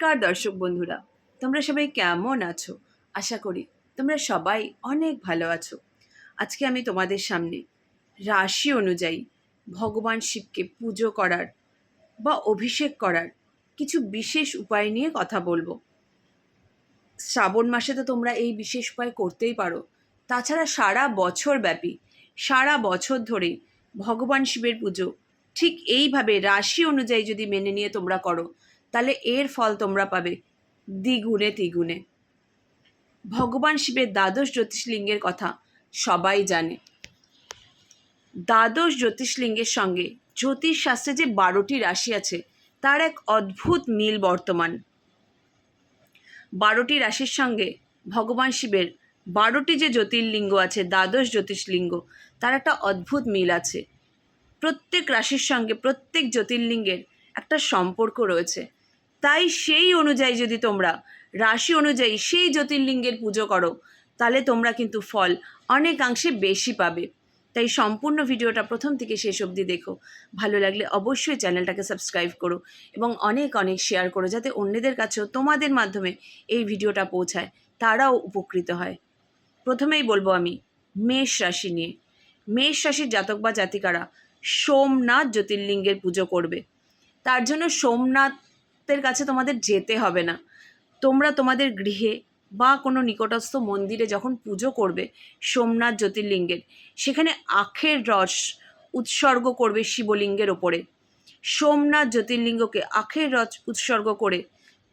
নমস্কার দর্শক বন্ধুরা, তোমরা সবাই কেমন আছো? আশা করি তোমরা সবাই অনেক ভালো আছো। আজকে আমি তোমাদের সামনে রাশি অনুযায়ী ভগবান শিবকে পুজো করার বা অভিষেক করার কিছু বিশেষ উপায় নিয়ে কথা বলব। শ্রাবণ মাসে তো তোমরা এই বিশেষ উপায় করতেই পারো। তাছাড়া সারা বছর ব্যাপী, সারা বছর ধরে ভগবান শিবের পুজো ঠিক এইভাবে রাশি অনুযায়ী যদি মেনে নিয়ে তোমরা করো তাহলে এর ফল তোমরা পাবে। দ্বিগুণে তিগুণে। ভগবান শিবের দ্বাদশ জ্যোতিষলিঙ্গের কথা সবাই জানে। দ্বাদশ জ্যোতিষলিঙ্গের সঙ্গে জ্যোতিষশাস্ত্রে যে বারোটি রাশি আছে, তার এক অদ্ভুত মিল বর্তমান। বারোটি রাশির সঙ্গে ভগবান শিবের বারোটি যে জ্যোতির্লিঙ্গ আছে, দ্বাদশ জ্যোতিষলিঙ্গ, তার একটা অদ্ভুত মিল আছে। প্রত্যেক রাশির সঙ্গে প্রত্যেক জ্যোতির্লিঙ্গের একটা সম্পর্ক রয়েছে। তাই সেই অনুযায়ী যদি তোমরা, রাশি অনুযায়ী সেই জ্যোতির্লিঙ্গের পুজো করো, তাহলে তোমরা কিন্তু ফল অনেকাংশে বেশি পাবে। তাই সম্পূর্ণ ভিডিওটা প্রথম থেকে শেষ অবধি দেখো। ভালো লাগলে অবশ্যই চ্যানেলটাকে সাবস্ক্রাইব করো এবং অনেক অনেক শেয়ার করো যাতে অন্যদের কাছেও তোমাদের মাধ্যমে এই ভিডিওটা পৌঁছায়, তারাও উপকৃত হয়। প্রথমেই বলব আমি, মেষ রাশি নিয়ে। মেষ রাশির জাতক বা জাতিকারা সোমনাথ জ্যোতির্লিঙ্গের পুজো করবে। তার জন্য সোমনাথের কাছে তোমাদের যেতে হবে না। তোমরা তোমাদের গৃহে বা কোনো নিকটস্থ মন্দিরে যখন পুজো করবে সোমনাথ জ্যোতির্লিঙ্গের, সেখানে আখের রস উৎসর্গ করবে শিবলিঙ্গের ওপরে। সোমনাথ জ্যোতির্লিঙ্গকে আখের রস উৎসর্গ করে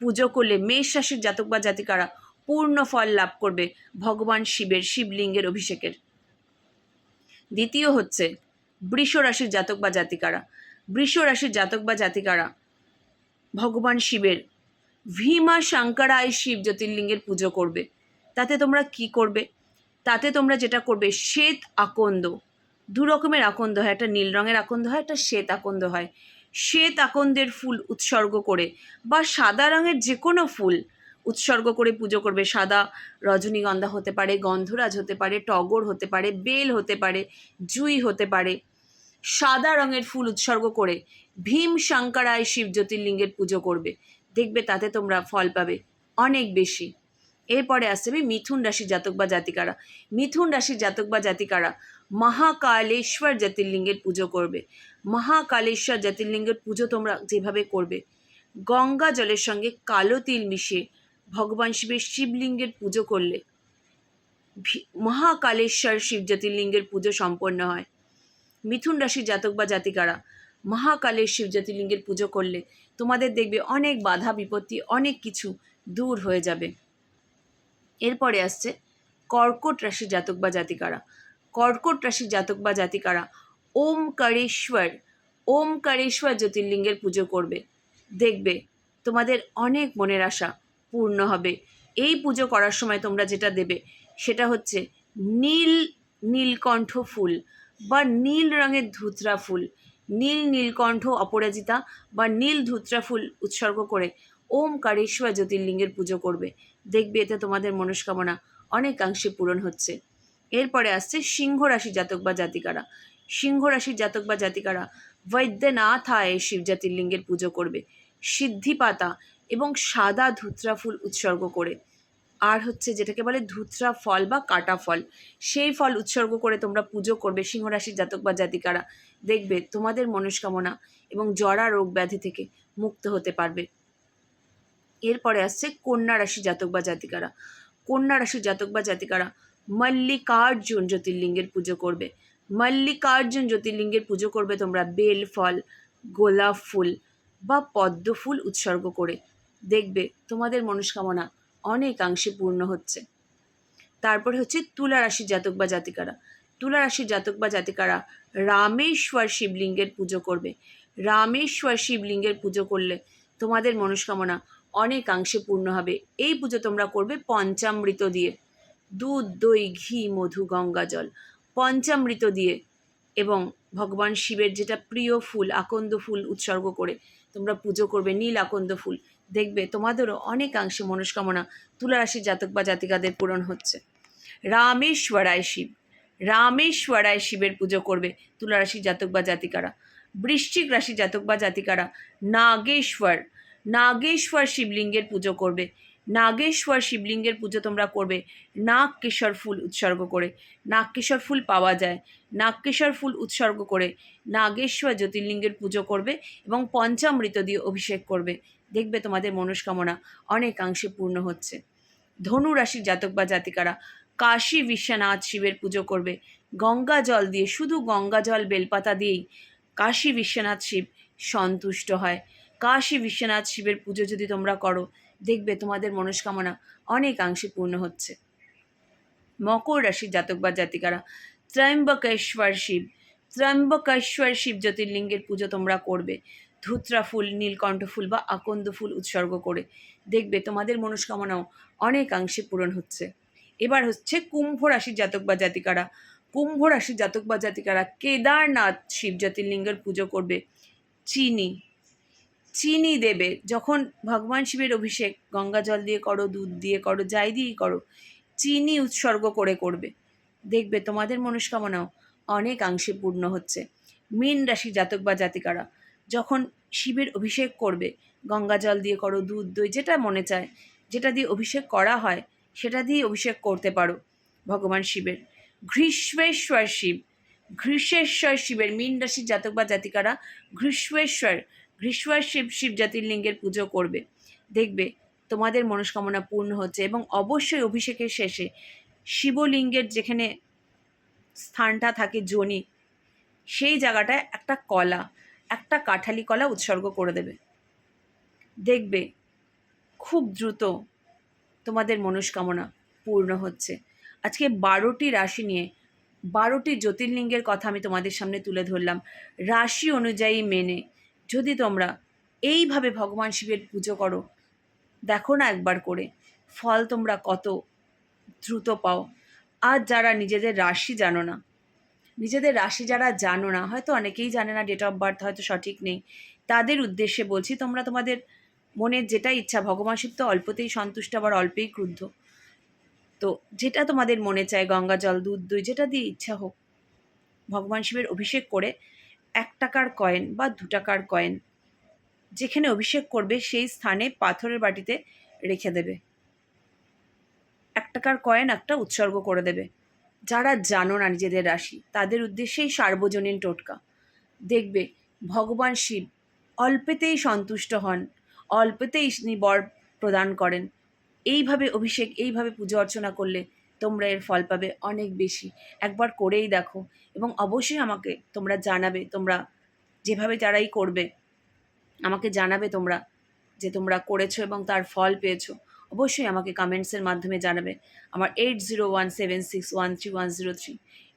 পুজো করলে মেষ রাশির জাতক বা জাতিকারা পূর্ণ ফল লাভ করবে ভগবান শিবের শিবলিঙ্গের অভিষেকের। দ্বিতীয় হচ্ছে বৃষ রাশির জাতক বা জাতিকারা। বৃষ রাশির জাতক বা জাতিকারা ভগবান শিবের। ভীমা শঙ্করায় শিব জ্যোতির্লিঙ্গের পুজো করবে। তাতে তোমরা কি করবে? তাতে তোমরা যেটা করবে, শ্বেত আকন্দ। দু রকমের আকন্দ হয়, একটা নীল রঙের আকন্দ হয়, একটা শ্বেত আকন্দ হয়। শ্বেত আকন্দের ফুল উৎসর্গ করে বা সাদা রঙের যে কোনো ফুল উৎসর্গ করে পুজো করবে। সাদা রজনীগন্ধা হতে পারে, গন্ধরাজ হতে পারে, টগর হতে পারে, বেল হতে পারে, জুই হতে পারে। সাদা রঙের ফুল উৎসর্গ করে ভীম শঙ্করায় শিব জ্যোতির্লিঙ্গের পুজো করবে। দেখবে তাতে তোমরা ফল পাবে অনেক বেশি। এরপরে আমি মিথুন রাশির জাতক বা জাতিকারা। মিথুন রাশির জাতক বা জাতিকারা মহাকালেশ্বর জ্যোতির্লিঙ্গের পুজো করবে। মহাকালেশ্বর জ্যোতির্লিঙ্গের পুজো তোমরা যেভাবে করবে, গঙ্গা জলের সঙ্গে কালো তিল মিশিয়ে ভগবান শিবের শিবলিঙ্গের পুজো করলে মহাকালেশ্বর শিব জ্যোতির্লিঙ্গের পুজো সম্পন্ন হয়। মিথুন রাশির জাতক বা জাতিকারা মহাকালের শিব জ্যোতির্লিঙ্গের পুজো করলে তোমাদের দেখবে অনেক বাধা, বিপত্তি, অনেক কিছু দূর হয়ে যাবে। এরপরে আসছে কর্কট রাশির জাতক বা জাতিকারা। কর্কট রাশির জাতক বা জাতিকারা ওমকারেশ্বর ওমকারেশ্বর জ্যোতির্লিঙ্গের পুজো করবে। দেখবে তোমাদের অনেক মনের আশা পূর্ণ হবে। এই পুজো করার সময় তোমরা যেটা দেবে সেটা হচ্ছে নীল নীলকণ্ঠ ফুল বা নীল রঙের ধুতরা ফুল। নীল নীলকণ্ঠ অপরাজিতা বা নীল ধুতরা ফুল উৎসর্গ করে ওমকারেশ্বর জ্যোতির্লিঙ্গের পুজো করবে। দেখবে এতে তোমাদের মনস্কামনা অনেকাংশে পূরণ হচ্ছে। এরপরে আসছে সিংহ রাশি জাতক বা জাতিকারা। সিংহ রাশির জাতক বা জাতিকারা বৈদ্যনাথ আয় শিব জ্যোতির্লিঙ্গের পুজো করবে। সিদ্ধি পাতা এবং সাদা ধুতরা ফুল উৎসর্গ করে। আর হচ্ছে যেটাকে বলে ধুতরা ফল বা কাটা ফল, সেই ফল উৎসর্গ করে তোমরা পুজো করবে সিংহ রাশির জাতক বা জাতিকারা। দেখবে তোমাদের মনস্কামনা এবং জরা রোগ ব্যাধি থেকে মুক্ত হতে পারবে। এরপরে আসছে কন্যা রাশি জাতক বা জাতিকারা। কন্যা রাশি জাতক বা জাতিকারা মল্লিকার্জুন জ্যোতির্লিঙ্গের পুজো করবে। মল্লিকার্জুন জ্যোতির্লিঙ্গের পুজো করবে তোমরা বেল ফল, গোলাপ ফুল বা পদ্ম ফুল উৎসর্গ করে। দেখবে তোমাদের মনস্কামনা অনেকাংশে পূর্ণ হচ্ছে। তারপরে হচ্ছে তুলা রাশির জাতক বা জাতিকারা। তুলা রাশির জাতক বা জাতিকারা, রামেশ্বর শিবলিঙ্গের পুজো করবে। রামেশ্বর শিবলিঙ্গের পুজো করলে তোমাদের মনস্কামনা অনেকাংশে পূর্ণ হবে। এই পুজো তোমরা করবে পঞ্চামৃত দিয়ে। দুধ, দই, ঘি, মধু, গঙ্গা জল। পঞ্চামৃত দিয়ে এবং ভগবান শিবের যেটা প্রিয় ফুল, আকন্দ ফুল উৎসর্গ করে তোমরা পুজো করবে নীল আকন্দ ফুল। দেখবে তোমাদেরও অনেকাংশে মনস্কামনা তুলারাশির জাতক বা জাতিকাদের পূরণ হচ্ছে। রামেশ্বরায় শিব। রামেশ্বরায় শিবের পুজো করবে তুলারাশি জাতক বা জাতিকারা। বৃশ্চিক রাশি জাতক বা জাতিকারা নাগেশ্বর নাগেশ্বর শিবলিঙ্গের পুজো করবে নাগেশ্বর শিবলিঙ্গের পুজো তোমরা করবে। নাগকেশর ফুল উৎসর্গ করে। নাগকেশর ফুল পাওয়া যায়। নাগকেশর ফুল উৎসর্গ করে নাগেশ্বর জ্যোতির্লিঙ্গের পুজো করবে এবং পঞ্চামৃত দিয়ে অভিষেক করবে। দেখবে তোমাদের মনস্কামনা অনেকাংশে পূর্ণ হচ্ছে। ধনু রাশির জাতক বা জাতিকারা, কাশী বিশ্বনাথ শিবের পুজো করবে। গঙ্গা জল দিয়ে, শুধু গঙ্গা জল বেলপাতা দিয়েই কাশী বিশ্বনাথ শিব সন্তুষ্ট হয়। কাশী বিশ্বনাথ শিবের পুজো যদি তোমরা করো দেখবে তোমাদের মনস্কামনা অনেকাংশে পূর্ণ হচ্ছে। মকর রাশির জাতক বা জাতিকারা ত্রয়ম্বকেশ্বর শিব ত্রয়ম্বকেশ্বর শিব জ্যোতির্লিঙ্গের পুজো তোমরা করবে। ধুত্রা ফুল, নীলকণ্ঠ ফুল বা আকন্দ ফুল উৎসর্গ করে দেখবে তোমাদের মনস্কামনাও অনেকাংশে পূরণ হচ্ছে। এবার হচ্ছে কুম্ভ রাশির জাতক বা জাতিকারা, কুম্ভ রাশির জাতক বা জাতিকারা কেদারনাথ শিব জ্যোতির্লিঙ্গের পুজো করবে। চিনি চিনি দেবে। যখন ভগবান শিবের অভিষেক, গঙ্গা জল দিয়ে করো, দুধ দিয়ে করো, যাই দিয়েই করো, চিনি উৎসর্গ করে করবে। দেখবে তোমাদের মনস্কামনাও অনেকাংশে পূর্ণ হচ্ছে। মীন রাশি জাতক বা জাতিকারা, যখন শিবের অভিষেক করবে, গঙ্গা জল দিয়ে করো, দুধ, দই, যেটা মনে চায়, যেটা দিয়ে অভিষেক করা হয়, সেটা দিয়ে অভিষেক করতে পারো ভগবান শিবের। ঘৃষ্মেশ্বর শিব ঘৃষেশ্বর শিবের মীন রাশির জাতক বা জাতিকারা ঘৃষ্মেশ্বর ঘৃষ্মের শিব শিব জ্যোতির্লিঙ্গের পুজো করবে। দেখবে তোমাদের মনস্কামনা পূর্ণ হচ্ছে এবং অবশ্যই অভিষেকের শেষে শিবলিঙ্গের যেখানে স্থানটা থাকে জনি, সেই জায়গাটায় একটা কলা, একটা কাঠালি কলা উৎসর্গ করে দেবে। দেখবে খুব দ্রুত তোমাদের মনস্কামনা পূর্ণ হচ্ছে। আজকে বারোটি রাশি নিয়ে বারোটি জ্যোতির্লিঙ্গের কথা আমি তোমাদের সামনে তুলে ধরলাম। রাশি অনুযায়ী মেনে যদি তোমরা এইভাবে ভগবান শিবের পুজো করো, দেখো না একবার করে, ফল তোমরা কত দ্রুত পাও। আর যারা নিজেদের রাশি জানো না, নিজেদের রাশি যারা জানো না, হয়তো অনেকেই জানে না ডেট অফ বার্থ হয়তো সঠিক নেই, তাদের উদ্দেশ্যে বলছি তোমরা তোমাদের মনের যেটা ইচ্ছা, ভগবান শিব তো অল্পতেই সন্তুষ্ট, আবার অল্পেই ক্রুদ্ধ। তো যেটা তোমাদের মনে চায়, গঙ্গা জল, দুধ দই, যেটা দিয়ে ইচ্ছা হোক, ভগবান শিবের অভিষেক করে এক টাকার কয়েন বা দু টাকার কয়েন। যেখানে অভিষেক করবে, সেই স্থানে পাথরের বাটিতে রেখে দেবে। এক টাকার কয়েন একটা উৎসর্গ করে দেবে। যারা জানো না নিজেদের রাশি, তাদের উদ্দেশ্যেই সার্বজনীন টোটকা। দেখবে, ভগবান শিব অল্পেতেই সন্তুষ্ট হন, অল্পেতেই বর প্রদান করেন। এইভাবে অভিষেক, এইভাবে পুজো অর্চনা করলে তোমরা এর ফল পাবে অনেক বেশি। একবার করেই দেখো এবং অবশ্যই আমাকে তোমরা জানাবে, তোমরা যেভাবে যারাই করবে, আমাকে জানাবে তোমরা যে তোমরা করেছ এবং তার ফল পেয়েছ। অবশ্যই আমাকে কমেন্টসের মাধ্যমে জানাবে। আমার eight zero one seven six one three one zero three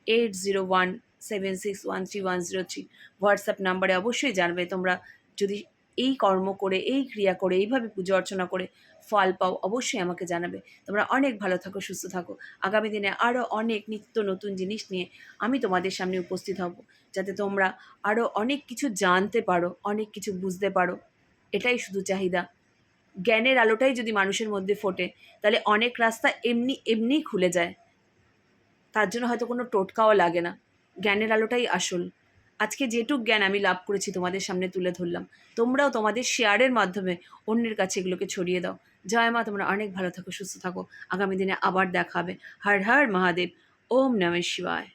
eight zero one seven six one three one zero three WhatsApp নাম্বারে অবশ্যই জানবে তোমরা। যদি এই কর্ম করে, এই ক্রিয়া করে, এইভাবে পুজো অর্চনা করে ফল পাও, অবশ্যই আমাকে জানাবে। তোমরা অনেক ভালো থাকো, সুস্থ থাকো। আগামী দিনে আরও অনেক নিত্য নতুন জিনিস নিয়ে আমি তোমাদের সামনে উপস্থিত হব, যাতে তোমরা আরও অনেক কিছু জানতে পারো, অনেক কিছু বুঝতে পারো। এটাই শুধু চাহিদা। জ্ঞানের আলোটাই যদি মানুষের মধ্যে ফোটে, তাহলে অনেক রাস্তা এমনি, এমনিই খুলে যায়। তার জন্য হয়তো কোনো টোটকাও লাগে না। জ্ঞানের আলোটাই আসল। আজকে যেটুক জ্ঞান আমি লাভ করেছি তোমাদের সামনে তুলে ধরলাম। তোমরাও তোমাদের শেয়ারের মাধ্যমে অন্যের কাছে এগুলোকে ছড়িয়ে দাও। জয় মা, তোমরা অনেক ভালো থাকো, সুস্থ থাকো। আগামী দিনে আবার দেখা হবে হর হর মহাদেব, ওম নমঃ শিবায়।